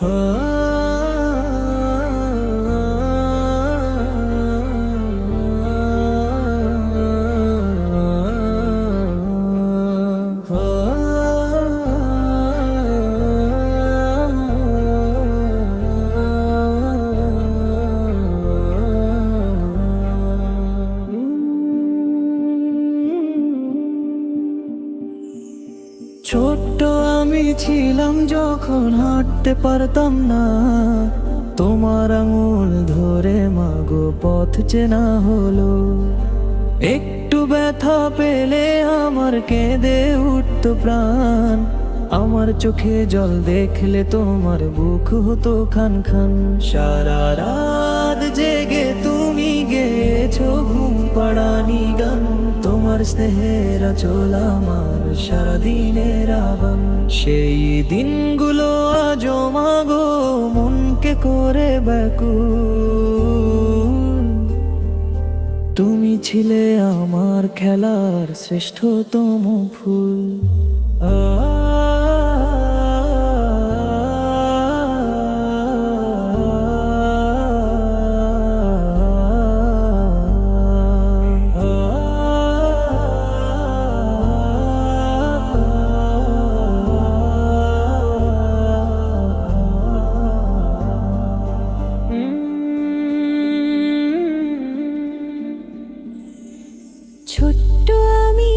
Oh. ছোট্ট আমি ছিলাম যখন হাঁটতে পারতাম না। তোমার আঙুল ধরে মাগো পথ চেনা হলো। একটু ব্যথা পেলে আমার কেঁদে উঠতো প্রাণ। আমার চোখে জল দেখলে তোমার বুক হতো খান খান। সারা রাত জেগে তুমি গেছো ঘুম তোমার স্নেহের আচল আমার সারাদিনের আবার। সেই দিনগুলো আজ মাগো মনকে করে বেকু তুমি ছিলে আমার খেলার শ্রেষ্ঠতম ফুল। ছোট্ট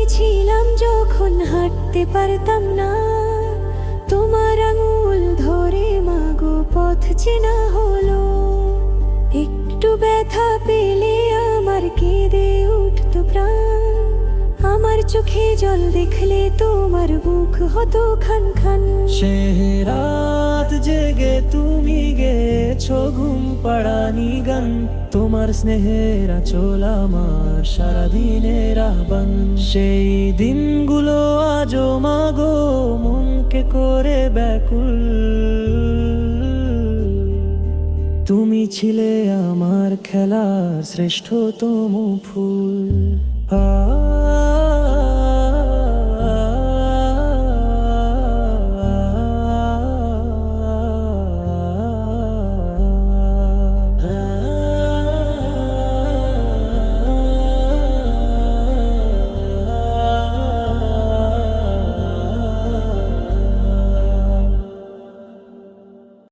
ছিলাম যখন হাঁটতে পারতাম না। তোমার আঙুল ধরে মাগো পথ চেনা হলো। একটু ব্যথা পেলে আমার কেঁদে উঠতো প্রাণ। আমার চোখে জল দেখলে তোমার বুক হতো খান খান তুমি গেছো ঘুম পাড়ানি গান। তোমার স্নেহের আচল আমার সারাদিনের আহ্বান। সেই দিনগুলো আজও মাগো মনকে করে ব্যাকুল। তুমি ছিলে আমার খেলার শ্রেষ্ঠতম ফুল। আ